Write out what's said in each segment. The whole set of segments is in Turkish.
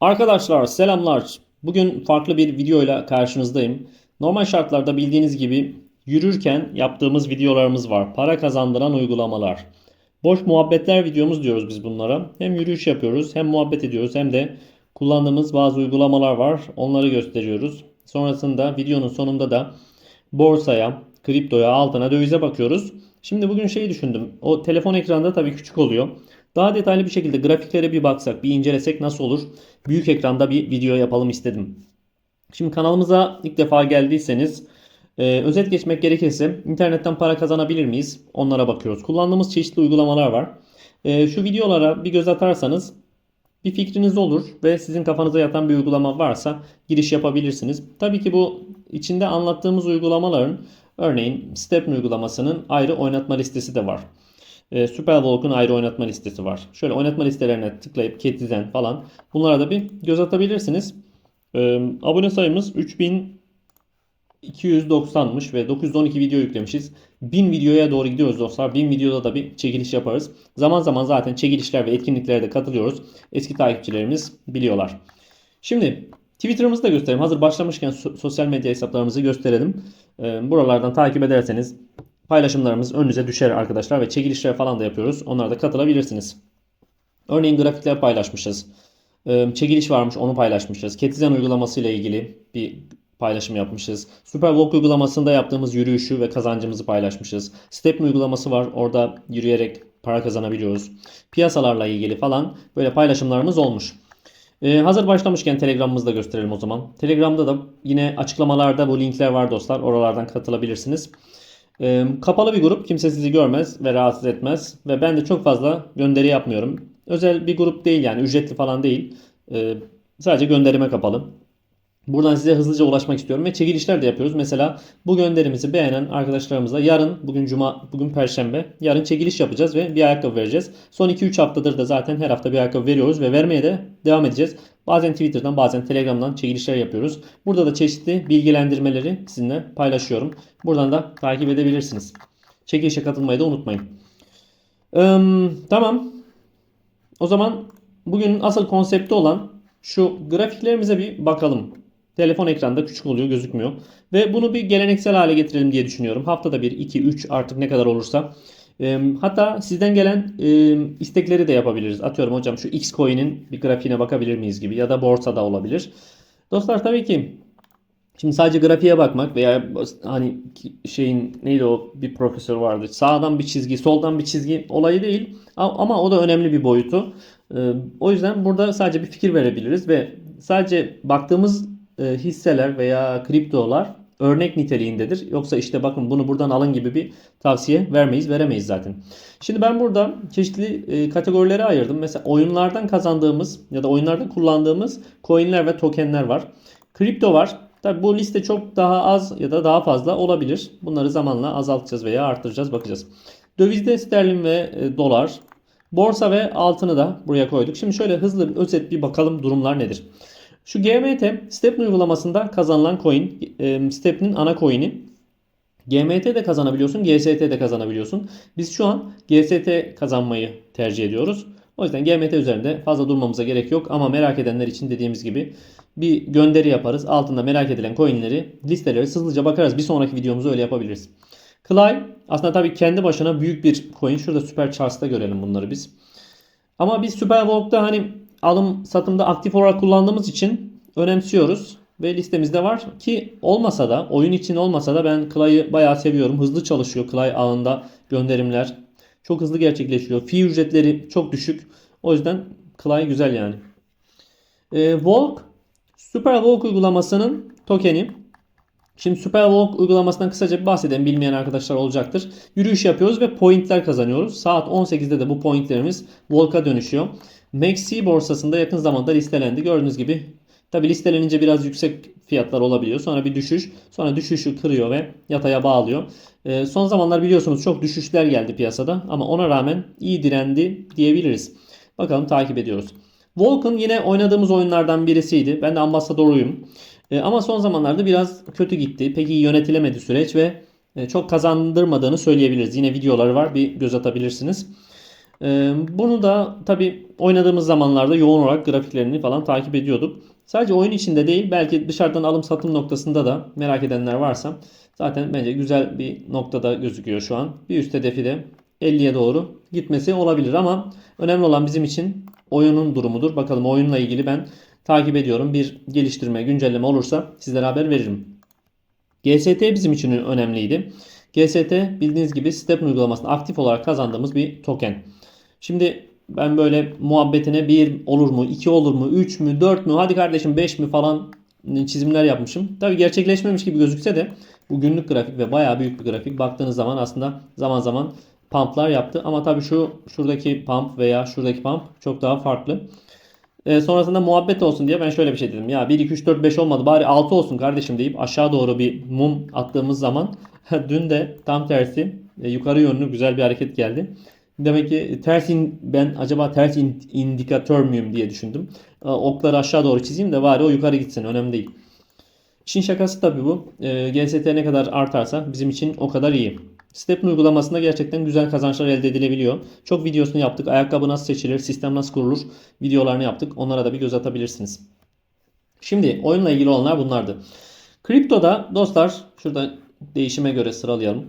Arkadaşlar selamlar. Bugün farklı bir videoyla karşınızdayım. Normal şartlarda bildiğiniz gibi yürürken yaptığımız videolarımız var. Para kazandıran uygulamalar. Boş muhabbetler videomuz diyoruz biz bunlara. Hem yürüyüş yapıyoruz, hem muhabbet ediyoruz, hem de kullandığımız bazı uygulamalar var. Onları gösteriyoruz. Sonrasında videonun sonunda da borsaya, kriptoya, altına, dövize bakıyoruz. Şimdi bugün şeyi düşündüm. O telefon ekranda tabii küçük oluyor. Daha detaylı bir şekilde grafiklere bir baksak, bir incelesek nasıl olur? Büyük ekranda bir video yapalım istedim. Şimdi kanalımıza ilk defa geldiyseniz e, özet geçmek gerekirse internetten para kazanabilir miyiz? Onlara bakıyoruz. Kullandığımız çeşitli uygulamalar var. E, şu videolara bir göz atarsanız bir fikriniz olur ve sizin kafanıza yatan bir uygulama varsa giriş yapabilirsiniz. Tabii ki bu içinde anlattığımız uygulamaların örneğin Step uygulamasının ayrı oynatma listesi de var. E, Superwalk'un ayrı oynatma listesi var. Şöyle oynatma listelerine tıklayıp Ketizen falan bunlara da bir göz atabilirsiniz. E, abone sayımız 3290'mış ve 912 video yüklemişiz. 1000 videoya doğru gidiyoruz dostlar. 1000 videoda da bir çekiliş yaparız. Zaman zaman zaten çekilişler ve etkinliklere de katılıyoruz. Eski takipçilerimiz biliyorlar. Şimdi Twitter'ımızı da gösterelim. Hazır başlamışken so- sosyal medya hesaplarımızı gösterelim. E, buralardan takip ederseniz paylaşımlarımız önünüze düşer arkadaşlar ve çekilişler falan da yapıyoruz. Onlara da katılabilirsiniz. Örneğin grafikler paylaşmışız. Ee, Çekiliş varmış onu paylaşmışız. Ketizen uygulaması ile ilgili bir paylaşım yapmışız. Superwalk uygulamasında yaptığımız yürüyüşü ve kazancımızı paylaşmışız. Stepn uygulaması var. Orada yürüyerek para kazanabiliyoruz. Piyasalarla ilgili falan böyle paylaşımlarımız olmuş. Ee, hazır başlamışken Telegram'ımızı da gösterelim o zaman. Telegram'da da yine açıklamalarda bu linkler var dostlar. Oralardan katılabilirsiniz. Ee, kapalı bir grup. Kimse sizi görmez ve rahatsız etmez. Ve ben de çok fazla gönderi yapmıyorum. Özel bir grup değil yani ücretli falan değil. Ee, sadece gönderime kapalı. Buradan size hızlıca ulaşmak istiyorum ve çekilişler de yapıyoruz. Mesela bu gönderimizi beğenen arkadaşlarımıza yarın, bugün cuma, bugün perşembe, yarın çekiliş yapacağız ve bir ayakkabı vereceğiz. Son 2-3 haftadır da zaten her hafta bir ayakkabı veriyoruz ve vermeye de devam edeceğiz. Bazen Twitter'dan, bazen Telegram'dan çekilişler yapıyoruz. Burada da çeşitli bilgilendirmeleri sizinle paylaşıyorum. Buradan da takip edebilirsiniz. Çekilişe katılmayı da unutmayın. Ee, tamam. O zaman bugün asıl konsepti olan şu grafiklerimize bir bakalım. Telefon ekranda küçük oluyor gözükmüyor. Ve bunu bir geleneksel hale getirelim diye düşünüyorum. Haftada bir, 2, 3 artık ne kadar olursa. Hatta sizden gelen istekleri de yapabiliriz. Atıyorum hocam şu X coin'in bir grafiğine bakabilir miyiz gibi ya da borsada olabilir. Dostlar tabii ki Şimdi sadece grafiğe bakmak veya hani şeyin neydi o bir profesör vardı. Sağdan bir çizgi, soldan bir çizgi olayı değil. Ama o da önemli bir boyutu. O yüzden burada sadece bir fikir verebiliriz ve sadece baktığımız hisseler veya kriptolar örnek niteliğindedir. Yoksa işte bakın bunu buradan alın gibi bir tavsiye vermeyiz, veremeyiz zaten. Şimdi ben burada çeşitli e, kategorilere ayırdım. Mesela oyunlardan kazandığımız ya da oyunlarda kullandığımız coinler ve tokenler var. Kripto var. Tabi bu liste çok daha az ya da daha fazla olabilir. Bunları zamanla azaltacağız veya arttıracağız bakacağız. Dövizde sterlin ve e, dolar. Borsa ve altını da buraya koyduk. Şimdi şöyle hızlı bir özet bir bakalım durumlar nedir. Şu GMT Stepn uygulamasında kazanılan coin. E, Stepn'in ana coin'i. GMT de kazanabiliyorsun, GST de kazanabiliyorsun. Biz şu an GST kazanmayı tercih ediyoruz. O yüzden GMT üzerinde fazla durmamıza gerek yok ama merak edenler için dediğimiz gibi bir gönderi yaparız. Altında merak edilen coinleri, listeleri hızlıca bakarız. Bir sonraki videomuzu öyle yapabiliriz. Clay aslında tabii kendi başına büyük bir coin. Şurada Super Charts'ta görelim bunları biz. Ama biz Superwalk'ta hani alım satımda aktif olarak kullandığımız için önemsiyoruz. Ve listemizde var ki olmasa da oyun için olmasa da ben Clay'ı bayağı seviyorum. Hızlı çalışıyor Clay ağında gönderimler. Çok hızlı gerçekleşiyor. Fee ücretleri çok düşük. O yüzden Clay güzel yani. E, Walk Superwalk uygulamasının tokeni. Şimdi Superwalk uygulamasından kısaca bir bahsedelim. Bilmeyen arkadaşlar olacaktır. Yürüyüş yapıyoruz ve pointler kazanıyoruz. Saat 18'de de bu pointlerimiz Walk'a dönüşüyor. MACD borsasında yakın zamanda listelendi. Gördüğünüz gibi tabi listelenince biraz yüksek fiyatlar olabiliyor. Sonra bir düşüş. Sonra düşüşü kırıyor ve yataya bağlıyor. Ee, son zamanlar biliyorsunuz çok düşüşler geldi piyasada. Ama ona rağmen iyi direndi diyebiliriz. Bakalım takip ediyoruz. Vulcan yine oynadığımız oyunlardan birisiydi. Ben de ambasadoruyum. E, ama son zamanlarda biraz kötü gitti. Pek iyi yönetilemedi süreç ve e, çok kazandırmadığını söyleyebiliriz. Yine videoları var bir göz atabilirsiniz. Ee, bunu da tabi oynadığımız zamanlarda yoğun olarak grafiklerini falan takip ediyorduk. Sadece oyun içinde değil belki dışarıdan alım satım noktasında da merak edenler varsa zaten bence güzel bir noktada gözüküyor şu an. Bir üst hedefi de 50'ye doğru gitmesi olabilir ama önemli olan bizim için oyunun durumudur. Bakalım oyunla ilgili ben takip ediyorum. Bir geliştirme, güncelleme olursa sizlere haber veririm. GST bizim için önemliydi. GST bildiğiniz gibi Step uygulamasında aktif olarak kazandığımız bir token. Şimdi ben böyle muhabbetine 1 olur mu, 2 olur mu, 3 mü, 4 mü, hadi kardeşim 5 mi falan çizimler yapmışım. Tabi gerçekleşmemiş gibi gözükse de bu günlük grafik ve bayağı büyük bir grafik. Baktığınız zaman aslında zaman zaman pumplar yaptı. Ama tabii şu şuradaki pump veya şuradaki pump çok daha farklı. E, sonrasında muhabbet olsun diye ben şöyle bir şey dedim. Ya 1, 2, 3, 4, 5 olmadı bari 6 olsun kardeşim deyip aşağı doğru bir mum attığımız zaman dün de tam tersi e, yukarı yönlü güzel bir hareket geldi. Demek ki ters in, ben acaba ters in, indikatör müyüm diye düşündüm. E, okları aşağı doğru çizeyim de bari o yukarı gitsin önemli değil. İşin şakası tabii bu. E, GST ne kadar artarsa bizim için o kadar iyi. Step'in uygulamasında gerçekten güzel kazançlar elde edilebiliyor. Çok videosunu yaptık. Ayakkabı nasıl seçilir, sistem nasıl kurulur videolarını yaptık. Onlara da bir göz atabilirsiniz. Şimdi oyunla ilgili olanlar bunlardı. Kriptoda dostlar şurada değişime göre sıralayalım.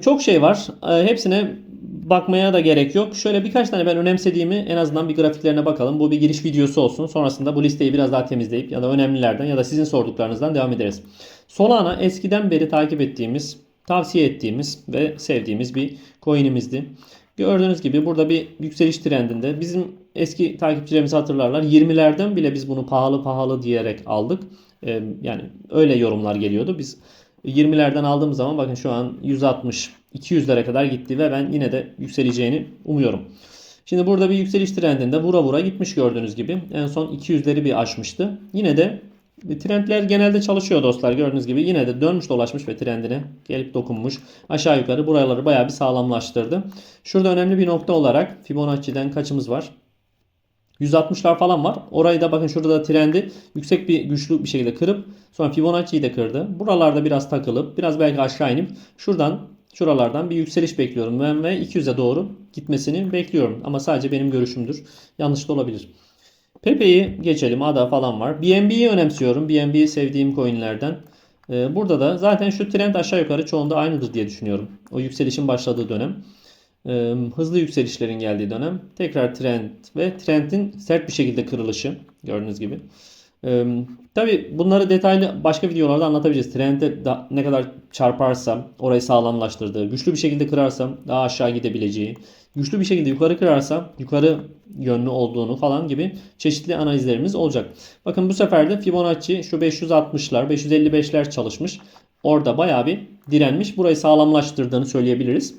Çok şey var. Hepsine bakmaya da gerek yok. Şöyle birkaç tane ben önemsediğimi en azından bir grafiklerine bakalım. Bu bir giriş videosu olsun. Sonrasında bu listeyi biraz daha temizleyip ya da önemlilerden ya da sizin sorduklarınızdan devam ederiz. Solana eskiden beri takip ettiğimiz, tavsiye ettiğimiz ve sevdiğimiz bir coin'imizdi. Gördüğünüz gibi burada bir yükseliş trendinde. Bizim eski takipçilerimiz hatırlarlar. 20'lerden bile biz bunu pahalı pahalı diyerek aldık. Yani öyle yorumlar geliyordu. Biz 20'lerden aldığımız zaman bakın şu an 160 200'lere kadar gitti ve ben yine de yükseleceğini umuyorum. Şimdi burada bir yükseliş trendinde vura vura gitmiş gördüğünüz gibi. En son 200'leri bir aşmıştı. Yine de trendler genelde çalışıyor dostlar gördüğünüz gibi. Yine de dönmüş dolaşmış ve trendine gelip dokunmuş. Aşağı yukarı buraları bayağı bir sağlamlaştırdı. Şurada önemli bir nokta olarak Fibonacci'den kaçımız var? 160'lar falan var. Orayı da bakın şurada da trendi yüksek bir güçlü bir şekilde kırıp sonra Fibonacci'yi de kırdı. Buralarda biraz takılıp biraz belki aşağı inip şuradan şuralardan bir yükseliş bekliyorum ve 200'e doğru gitmesini bekliyorum. Ama sadece benim görüşümdür. Yanlış da olabilir. Pepe'yi geçelim. ADA falan var. BNB'yi önemsiyorum. BNB sevdiğim coinlerden. Ee, burada da zaten şu trend aşağı yukarı çoğunda aynıdır diye düşünüyorum. O yükselişin başladığı dönem. Hızlı yükselişlerin geldiği dönem. Tekrar trend ve trendin sert bir şekilde kırılışı. Gördüğünüz gibi. Ee, Tabi bunları detaylı başka videolarda anlatabileceğiz. Trendde da, ne kadar çarparsa orayı sağlamlaştırdığı, güçlü bir şekilde kırarsam daha aşağı gidebileceği, güçlü bir şekilde yukarı kırarsa yukarı yönlü olduğunu falan gibi çeşitli analizlerimiz olacak. Bakın bu sefer de Fibonacci şu 560'lar, 555'ler çalışmış. Orada bayağı bir direnmiş. Burayı sağlamlaştırdığını söyleyebiliriz.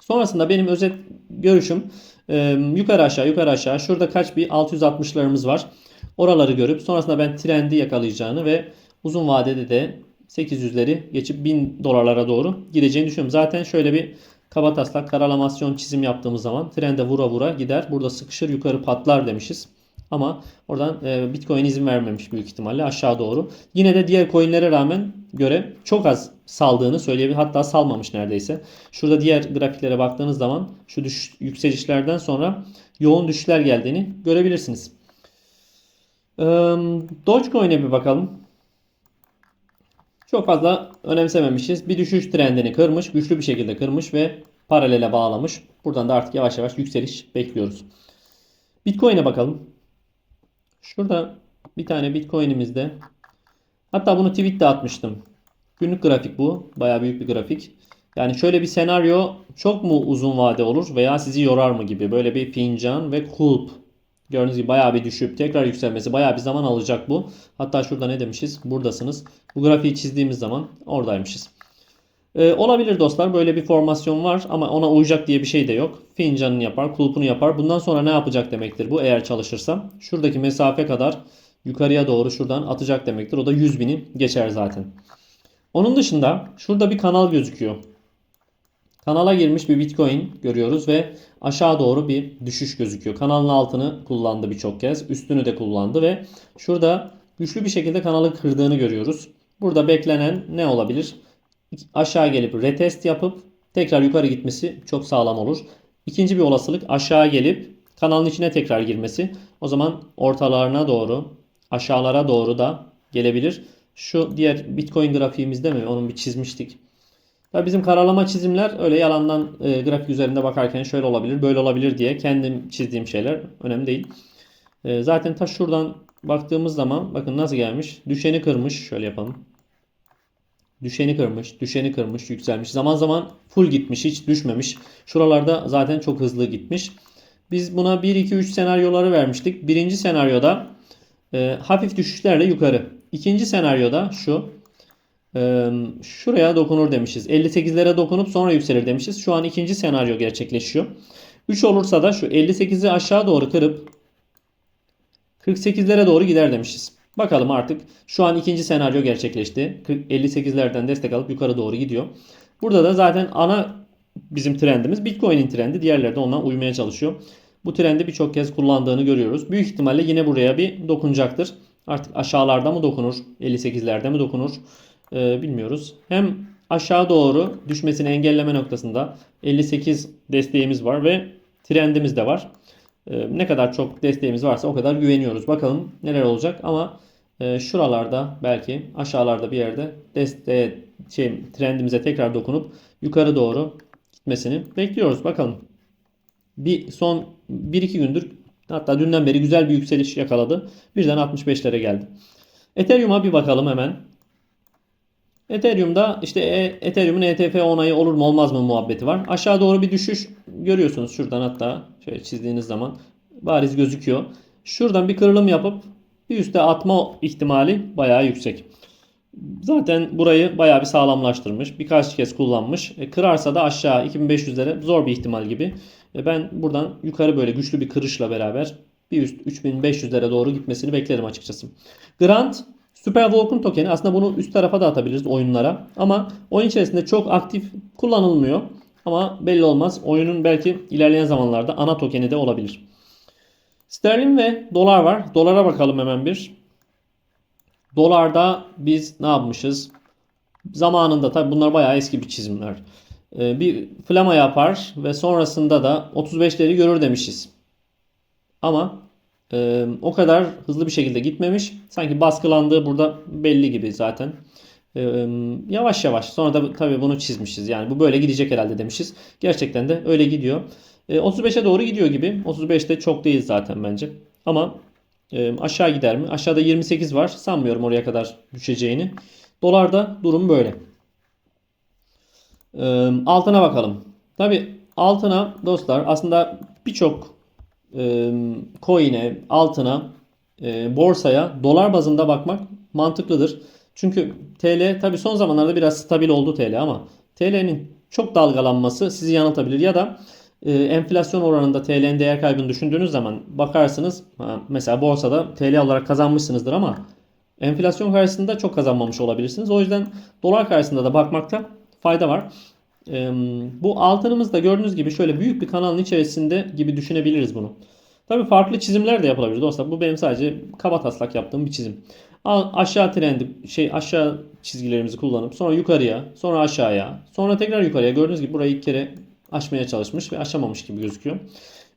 Sonrasında benim özet görüşüm yukarı aşağı yukarı aşağı şurada kaç bir 660'larımız var. Oraları görüp sonrasında ben trendi yakalayacağını ve uzun vadede de 800'leri geçip 1000 dolarlara doğru gideceğini düşünüyorum. Zaten şöyle bir kaba taslak karalamasyon çizim yaptığımız zaman trende vura vura gider. Burada sıkışır yukarı patlar demişiz. Ama oradan e, Bitcoin izin vermemiş büyük ihtimalle aşağı doğru. Yine de diğer coinlere rağmen göre çok az saldığını söyleyebilir. Hatta salmamış neredeyse. Şurada diğer grafiklere baktığınız zaman şu düşüş, yükselişlerden sonra yoğun düşüşler geldiğini görebilirsiniz. Dogecoin'e bir bakalım. Çok fazla önemsememişiz. Bir düşüş trendini kırmış. Güçlü bir şekilde kırmış ve paralele bağlamış. Buradan da artık yavaş yavaş yükseliş bekliyoruz. Bitcoin'e bakalım. Şurada bir tane Bitcoin'imizde. Hatta bunu tweet'te atmıştım. Günlük grafik bu. Baya büyük bir grafik. Yani şöyle bir senaryo çok mu uzun vade olur veya sizi yorar mı gibi. Böyle bir fincan ve kulp Gördüğünüz gibi bayağı bir düşüp tekrar yükselmesi bayağı bir zaman alacak bu. Hatta şurada ne demişiz? Buradasınız. Bu grafiği çizdiğimiz zaman oradaymışız. Ee, olabilir dostlar böyle bir formasyon var ama ona uyacak diye bir şey de yok. Fincanını yapar, kulpunu yapar. Bundan sonra ne yapacak demektir bu eğer çalışırsa. Şuradaki mesafe kadar yukarıya doğru şuradan atacak demektir. O da 100 bini geçer zaten. Onun dışında şurada bir kanal gözüküyor. Kanala girmiş bir Bitcoin görüyoruz ve aşağı doğru bir düşüş gözüküyor. Kanalın altını kullandı birçok kez. Üstünü de kullandı ve şurada güçlü bir şekilde kanalı kırdığını görüyoruz. Burada beklenen ne olabilir? Aşağı gelip retest yapıp tekrar yukarı gitmesi çok sağlam olur. İkinci bir olasılık aşağı gelip kanalın içine tekrar girmesi. O zaman ortalarına doğru aşağılara doğru da gelebilir. Şu diğer Bitcoin grafiğimizde mi? Onun bir çizmiştik. Tabii bizim karalama çizimler öyle yalandan e, grafik üzerinde bakarken şöyle olabilir, böyle olabilir diye kendim çizdiğim şeyler önemli değil. E, zaten ta şuradan baktığımız zaman bakın nasıl gelmiş. Düşeni kırmış. Şöyle yapalım. Düşeni kırmış, düşeni kırmış, yükselmiş. Zaman zaman full gitmiş, hiç düşmemiş. Şuralarda zaten çok hızlı gitmiş. Biz buna 1, 2, 3 senaryoları vermiştik. Birinci senaryoda e, hafif düşüşlerle yukarı. İkinci senaryoda şu. e, şuraya dokunur demişiz. 58'lere dokunup sonra yükselir demişiz. Şu an ikinci senaryo gerçekleşiyor. 3 olursa da şu 58'i aşağı doğru kırıp 48'lere doğru gider demişiz. Bakalım artık şu an ikinci senaryo gerçekleşti. 40 58'lerden destek alıp yukarı doğru gidiyor. Burada da zaten ana bizim trendimiz Bitcoin'in trendi. Diğerleri de ondan uymaya çalışıyor. Bu trendi birçok kez kullandığını görüyoruz. Büyük ihtimalle yine buraya bir dokunacaktır. Artık aşağılarda mı dokunur? 58'lerde mi dokunur? Ee, bilmiyoruz. Hem aşağı doğru düşmesini engelleme noktasında 58 desteğimiz var ve trendimiz de var. Ee, ne kadar çok desteğimiz varsa o kadar güveniyoruz. Bakalım neler olacak ama e, şuralarda belki aşağılarda bir yerde desteğe şey, trendimize tekrar dokunup yukarı doğru gitmesini bekliyoruz. Bakalım. Bir son 1-2 gündür hatta dünden beri güzel bir yükseliş yakaladı. Birden 65'lere geldi. Ethereum'a bir bakalım hemen. Ethereum'da işte e- Ethereum'un ETF onayı olur mu olmaz mı muhabbeti var. Aşağı doğru bir düşüş görüyorsunuz şuradan hatta şöyle çizdiğiniz zaman bariz gözüküyor. Şuradan bir kırılım yapıp bir üste atma ihtimali bayağı yüksek. Zaten burayı bayağı bir sağlamlaştırmış. Birkaç kez kullanmış. E, kırarsa da aşağı 2500'lere zor bir ihtimal gibi. E, ben buradan yukarı böyle güçlü bir kırışla beraber bir üst 3500'lere doğru gitmesini beklerim açıkçası. Grant Super Vulcan tokeni aslında bunu üst tarafa da atabiliriz oyunlara. Ama oyun içerisinde çok aktif kullanılmıyor. Ama belli olmaz. Oyunun belki ilerleyen zamanlarda ana tokeni de olabilir. Sterlin ve dolar var. Dolara bakalım hemen bir. Dolarda biz ne yapmışız? Zamanında tabi bunlar bayağı eski bir çizimler. Ee, bir flama yapar ve sonrasında da 35'leri görür demişiz. Ama e, o kadar hızlı bir şekilde gitmemiş. Sanki baskılandığı burada belli gibi zaten. E, yavaş yavaş. Sonra da tabii bunu çizmişiz. Yani bu böyle gidecek herhalde demişiz. Gerçekten de öyle gidiyor. E, 35'e doğru gidiyor gibi. 35'te çok değil zaten bence. Ama e, aşağı gider mi? Aşağıda 28 var. Sanmıyorum oraya kadar düşeceğini. Dolarda durum böyle. E, altına bakalım. Tabii altına dostlar aslında birçok e, coin'e, altına, e, borsaya dolar bazında bakmak mantıklıdır. Çünkü TL tabii son zamanlarda biraz stabil oldu TL ama TL'nin çok dalgalanması sizi yanıltabilir ya da e, enflasyon oranında TL'nin değer kaybını düşündüğünüz zaman bakarsınız mesela borsada TL olarak kazanmışsınızdır ama enflasyon karşısında çok kazanmamış olabilirsiniz. O yüzden dolar karşısında da bakmakta fayda var. E, bu altınımız da gördüğünüz gibi şöyle büyük bir kanalın içerisinde gibi düşünebiliriz bunu. Tabii farklı çizimler de yapılabilir dostlar. Bu benim sadece kaba taslak yaptığım bir çizim. Aşağı trendi şey aşağı çizgilerimizi kullanıp sonra yukarıya, sonra aşağıya, sonra tekrar yukarıya. Gördüğünüz gibi burayı ilk kere aşmaya çalışmış ve aşamamış gibi gözüküyor.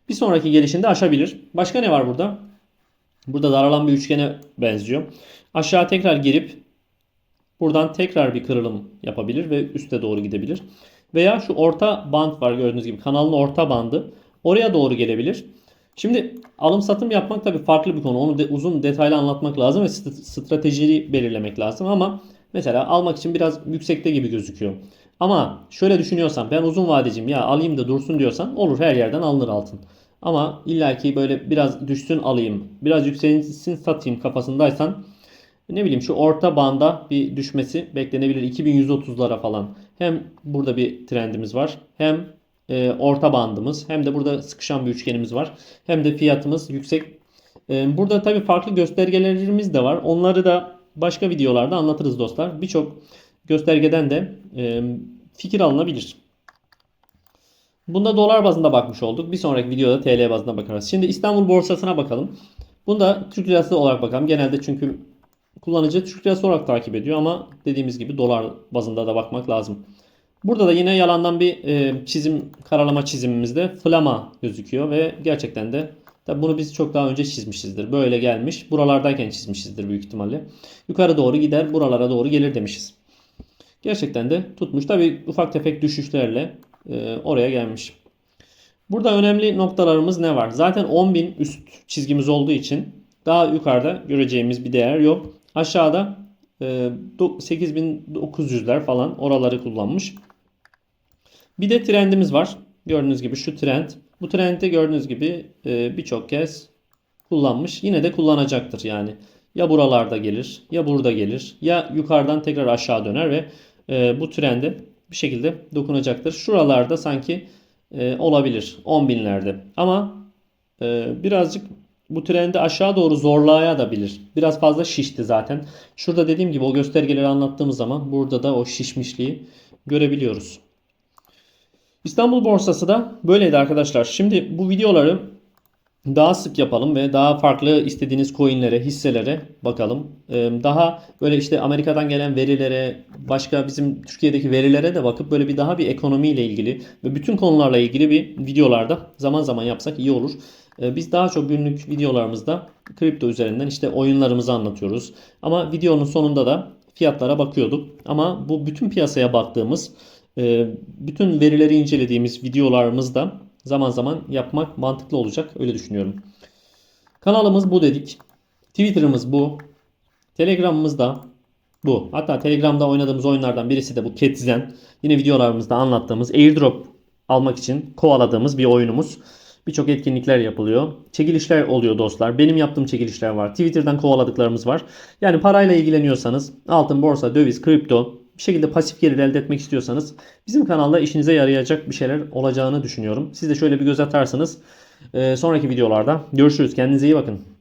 Bir sonraki gelişinde aşabilir. Başka ne var burada? Burada daralan bir üçgene benziyor. Aşağı tekrar girip buradan tekrar bir kırılım yapabilir ve üste doğru gidebilir. Veya şu orta band var gördüğünüz gibi kanalın orta bandı. Oraya doğru gelebilir. Şimdi alım satım yapmak tabii farklı bir konu. Onu de, uzun detaylı anlatmak lazım ve st- stratejiyi belirlemek lazım ama mesela almak için biraz yüksekte gibi gözüküyor. Ama şöyle düşünüyorsan ben uzun vadeciyim ya alayım da dursun diyorsan olur her yerden alınır altın. Ama illaki böyle biraz düşsün alayım, biraz yükselsin satayım kafasındaysan ne bileyim şu orta banda bir düşmesi beklenebilir 2130'lara falan. Hem burada bir trendimiz var hem e, orta bandımız hem de burada sıkışan bir üçgenimiz var. Hem de fiyatımız yüksek. E, burada tabii farklı göstergelerimiz de var. Onları da başka videolarda anlatırız dostlar. Birçok göstergeden de e, fikir alınabilir. Bunda dolar bazında bakmış olduk. Bir sonraki videoda TL bazında bakarız. Şimdi İstanbul borsasına bakalım. Bunda Türk lirası olarak bakalım. Genelde çünkü kullanıcı Türk lirası olarak takip ediyor ama dediğimiz gibi dolar bazında da bakmak lazım. Burada da yine yalandan bir e, çizim karalama çizimimizde flama gözüküyor ve gerçekten de tabi bunu biz çok daha önce çizmişizdir. Böyle gelmiş. Buralardayken çizmişizdir büyük ihtimalle. Yukarı doğru gider, buralara doğru gelir demişiz. Gerçekten de tutmuş. Tabi ufak tefek düşüşlerle e, oraya gelmiş. Burada önemli noktalarımız ne var? Zaten 10.000 üst çizgimiz olduğu için daha yukarıda göreceğimiz bir değer yok. Aşağıda e, do- 8900'ler falan oraları kullanmış. Bir de trendimiz var. Gördüğünüz gibi şu trend. Bu trendde gördüğünüz gibi e, birçok kez kullanmış. Yine de kullanacaktır yani. Ya buralarda gelir ya burada gelir ya yukarıdan tekrar aşağı döner ve e, bu trende bir şekilde dokunacaktır. Şuralarda sanki e, olabilir 10 binlerde ama e, birazcık bu trendi aşağı doğru zorlaya da bilir. Biraz fazla şişti zaten. Şurada dediğim gibi o göstergeleri anlattığımız zaman burada da o şişmişliği görebiliyoruz. İstanbul borsası da böyleydi arkadaşlar. Şimdi bu videoları daha sık yapalım ve daha farklı istediğiniz coinlere, hisselere bakalım. Ee, Daha böyle işte Amerika'dan gelen verilere, başka bizim Türkiye'deki verilere de bakıp böyle bir daha bir ekonomiyle ilgili ve bütün konularla ilgili bir videolarda zaman zaman yapsak iyi olur. Ee, Biz daha çok günlük videolarımızda kripto üzerinden işte oyunlarımızı anlatıyoruz. Ama videonun sonunda da fiyatlara bakıyorduk. Ama bu bütün piyasaya baktığımız, e, bütün verileri incelediğimiz videolarımızda zaman zaman yapmak mantıklı olacak. Öyle düşünüyorum. Kanalımız bu dedik. Twitter'ımız bu. Telegram'ımız da bu. Hatta Telegram'da oynadığımız oyunlardan birisi de bu Ketzen. Yine videolarımızda anlattığımız airdrop almak için kovaladığımız bir oyunumuz. Birçok etkinlikler yapılıyor. Çekilişler oluyor dostlar. Benim yaptığım çekilişler var. Twitter'dan kovaladıklarımız var. Yani parayla ilgileniyorsanız altın, borsa, döviz, kripto bir şekilde pasif gelir elde etmek istiyorsanız bizim kanalda işinize yarayacak bir şeyler olacağını düşünüyorum. Siz de şöyle bir göz atarsanız e, sonraki videolarda görüşürüz. Kendinize iyi bakın.